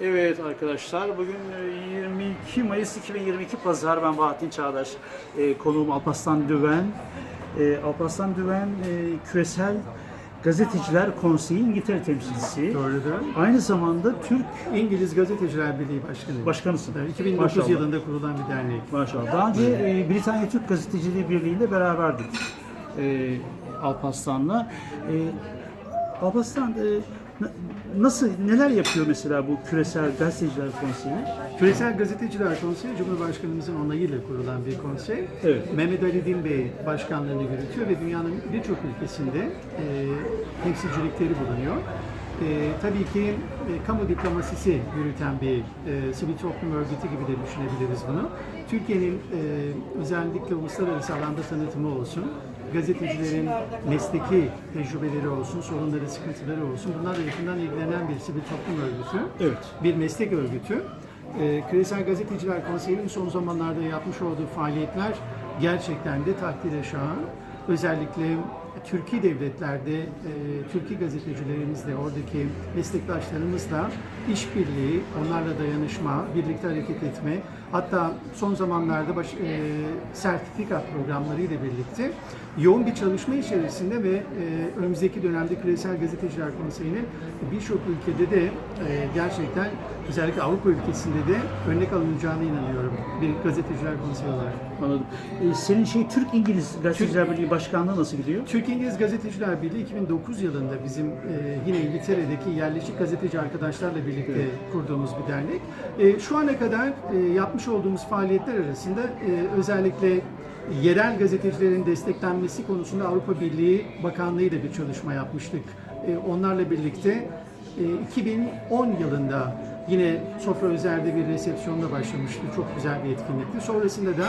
Evet arkadaşlar bugün e, 22 Mayıs 2022 Pazar ben Bahattin Çağdaş e, konuğum Alparslan Düven e, Alparslan Düven e, küresel gazeteciler konseyi İngiltere temsilcisi Doğrudur. aynı zamanda Türk İngiliz Gazeteciler Birliği Başkanı. başkanısın. Evet, 2009 Maşallah. yılında kurulan bir dernek. Maşallah. Daha önce e, Britanya Türk Gazeteciliği Birliği ile beraberdik e, Alparslan'la. E, Alparslan e, nasıl, neler yapıyor mesela bu küresel gazeteciler konseyi? Küresel Gazeteciler Konseyi Cumhurbaşkanımızın onayıyla kurulan bir konsey. Evet. Mehmet Ali Din Bey başkanlığını yürütüyor ve dünyanın birçok ülkesinde e, temsilcilikleri bulunuyor. E, tabii ki e, kamu diplomasisi yürüten bir e, sivil toplum örgütü gibi de düşünebiliriz bunu. Türkiye'nin e, özellikle uluslararası alanda tanıtımı olsun, gazetecilerin mesleki tecrübeleri olsun, sorunları, sıkıntıları olsun bunlarla yakından ilgilenen bir sivil toplum örgütü Evet. bir meslek örgütü. Ee, Küresel Gazeteciler Konseyi'nin son zamanlarda yapmış olduğu faaliyetler gerçekten de takdire şayan. Özellikle Türkiye devletlerde e, Türkiye gazetecilerimizle, oradaki meslektaşlarımızla işbirliği, onlarla dayanışma, birlikte hareket etme, hatta son zamanlarda baş, e, sertifika programları ile birlikte yoğun bir çalışma içerisinde ve e, önümüzdeki dönemde Küresel Gazeteciler Konseyi'nin birçok ülkede de e, gerçekten özellikle Avrupa ülkesinde de örnek alınacağına inanıyorum bir gazeteciler konseyi olarak. Anladım. E, senin şey Türk İngiliz Gazeteciler Birliği Başkanlığı nasıl gidiyor? Türk İngiliz Gazeteciler Birliği 2009 yılında bizim e, yine İngiltere'deki yerleşik gazeteci arkadaşlarla birlikte kurduğumuz bir dernek. E, şu ana kadar e, yapmış olduğumuz faaliyetler arasında e, özellikle yerel gazetecilerin desteklenmesi konusunda Avrupa Birliği Bakanlığı ile bir çalışma yapmıştık. E, onlarla birlikte e, 2010 yılında yine Sofra Özer'de bir resepsiyonla başlamıştı. Çok güzel bir etkinlikti. Sonrasında da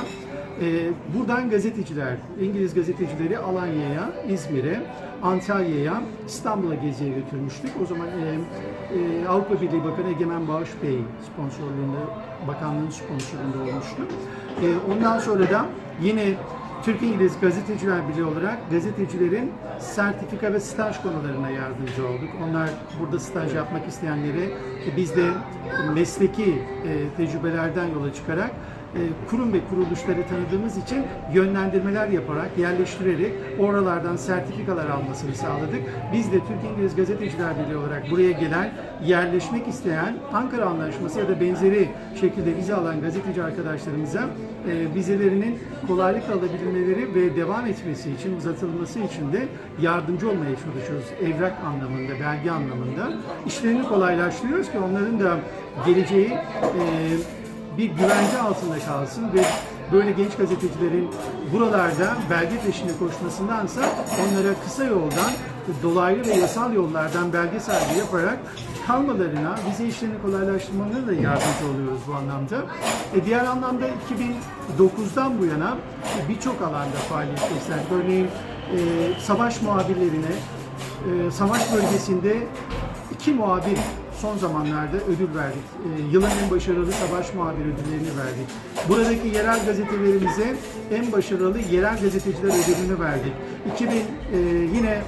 e, buradan gazeteciler, İngiliz gazetecileri Alanya'ya, İzmir'e, Antalya'ya, İstanbul'a geziye götürmüştük. O zaman e, e, Avrupa Birliği Bakanı Egemen Bağış Bey sponsorluğunda, bakanlığın sponsorluğunda olmuştu. E, ondan sonra da yine Türk-İngiliz Gazeteciler Birliği olarak gazetecilerin sertifika ve staj konularına yardımcı olduk. Onlar burada staj yapmak isteyenlere e, biz de mesleki e, tecrübelerden yola çıkarak kurum ve kuruluşları tanıdığımız için yönlendirmeler yaparak, yerleştirerek oralardan sertifikalar almasını sağladık. Biz de Türk-İngiliz Gazeteciler Birliği olarak buraya gelen, yerleşmek isteyen Ankara Anlaşması ya da benzeri şekilde vize alan gazeteci arkadaşlarımıza e, vizelerinin kolaylıkla alabilmeleri ve devam etmesi için, uzatılması için de yardımcı olmaya çalışıyoruz. Evrak anlamında, belge anlamında. İşlerini kolaylaştırıyoruz ki onların da geleceği e, bir güvence altında kalsın ve böyle genç gazetecilerin buralarda belge peşinde koşmasındansa onlara kısa yoldan dolaylı ve yasal yollardan belge sahibi yaparak kalmalarına, vize işlerini kolaylaştırmalarına da yardımcı oluyoruz bu anlamda. E diğer anlamda 2009'dan bu yana birçok alanda faaliyet gösterdik. Örneğin e, savaş muhabirlerine, e, savaş bölgesinde iki muhabir son zamanlarda ödül verdik. Ee, yılın en başarılı savaş muhabiri ödüllerini verdik. Buradaki yerel gazetelerimize en başarılı yerel gazeteciler ödülünü verdik. 2000 e, yine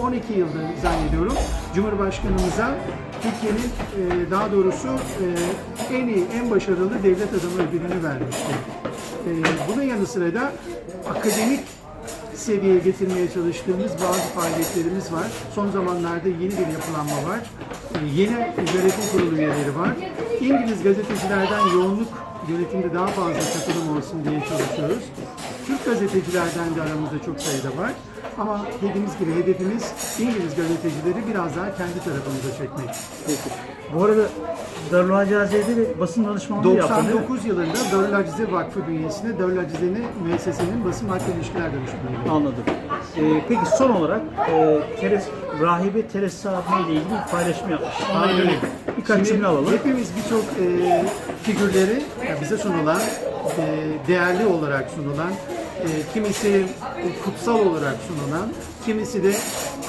10 12 yılda zannediyorum Cumhurbaşkanımıza Türkiye'nin e, daha doğrusu e, en iyi, en başarılı devlet adamı ödülünü vermiştik. E, bunun yanı sıra da akademik seviyeye getirmeye çalıştığımız bazı faaliyetlerimiz var. Son zamanlarda yeni bir yapılanma var. Ee, Yeni yönetim kurulu üyeleri var. İngiliz gazetecilerden yoğunluk yönetimde daha fazla katılım olsun diye çalışıyoruz. Türk gazetecilerden de aramızda çok sayıda var. Ama dediğimiz gibi hedefimiz İngiliz gazetecileri biraz daha kendi tarafımıza çekmek. Peki. Bu arada Darül Hacaziye'de bir basın danışmanlığı yaptın değil mi? 99 yılında Darül Acize Vakfı bünyesinde Darül Acize'nin müessesenin basın marka ilişkiler danışmanıyım. Anladım. Ee, peki son olarak e, Teres, rahibe Teresa ile ilgili bir paylaşım yapmış. Aynen öyle. Birkaç Şimdi cümle alalım. Hepimiz birçok e, figürleri e, bize sunulan, değerli olarak sunulan, e, kimisi e, kutsal olarak sunulan, kimisi de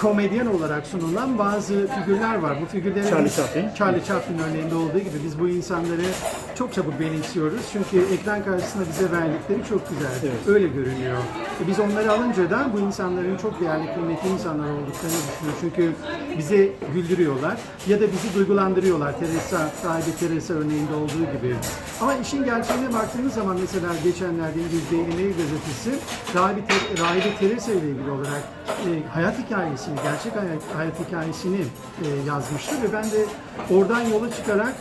komedyen olarak sunulan bazı figürler var. Bu figürlerin Charlie Chaplin. Charlie Chaplin örneğinde olduğu gibi biz bu insanları çok çabuk benimsiyoruz. Çünkü ekran karşısında bize verdikleri çok güzel. Evet. Öyle görünüyor. E biz onları alınca da bu insanların çok değerli, kıymetli insanlar olduklarını düşünüyoruz. Çünkü bize güldürüyorlar ya da bizi duygulandırıyorlar. Teresa, sahibi Teresa örneğinde olduğu gibi. Ama işin gerçeğine baktığınız zaman mesela geçenlerde İngiliz Daily Mail gazetesi Rahibe, Ter- Rahibe Teresa ile ilgili olarak e, hayat hikayesini, gerçek hayat, hayat hikayesini e, yazmıştı ve ben de oradan yola çıkarak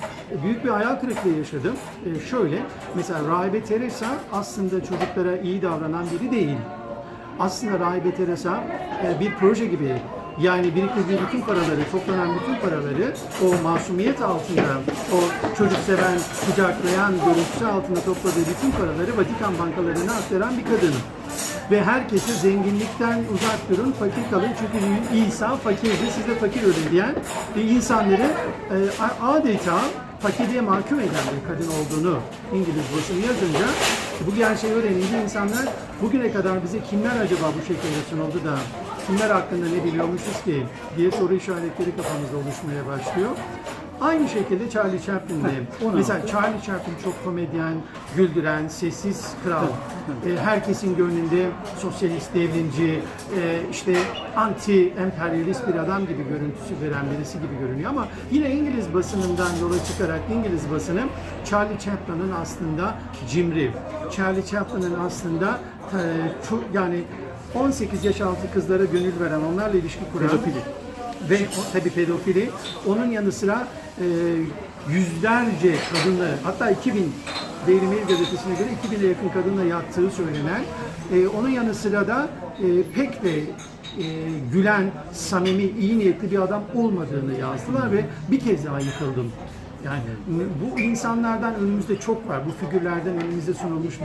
büyük bir hayal kırıklığı yaşadım. E, şöyle, mesela Rahibe Teresa aslında çocuklara iyi davranan biri değil aslında Rahibe Teresa e, bir proje gibi yani biriktirdiği bütün paraları, toplanan bütün paraları o masumiyet altında, o çocuk seven, kucaklayan görüntüsü altında topladığı bütün paraları Vatikan bankalarına aktaran bir kadın. Ve herkese zenginlikten uzak durun, fakir kalın çünkü İsa fakirdi, siz de fakir ölün diyen ve insanları e, adeta fakirliğe mahkum eden bir kadın olduğunu İngiliz basını yazınca bu gerçeği öğrenince insanlar bugüne kadar bize kimler acaba bu şekilde sunuldu da kimler hakkında ne biliyormuşuz ki diye soru işaretleri kafamızda oluşmaya başlıyor. Aynı şekilde Charlie Chaplin'de. onu Mesela Charlie Chaplin çok komedyen, güldüren, sessiz kral. E, herkesin gönlünde sosyalist, devrimci, e, işte anti-emperyalist bir adam gibi görüntüsü veren birisi gibi görünüyor. Ama yine İngiliz basınından yola çıkarak İngiliz basını Charlie Chaplin'in aslında cimri. Charlie Chaplin'in aslında e, yani 18 yaş altı kızlara gönül veren, onlarla ilişki kuran Pedofili. Ve o, tabii pedofili. Onun yanı sıra e, yüzlerce kadınla hatta 2000 Daily Mail gazetesine göre 2000'e yakın kadınla yattığı söylenen e, onun yanı sıra da e, pek de e, gülen, samimi, iyi niyetli bir adam olmadığını yazdılar ve bir kez daha yıkıldım. Yani bu insanlardan önümüzde çok var. Bu figürlerden önümüzde sunulmuş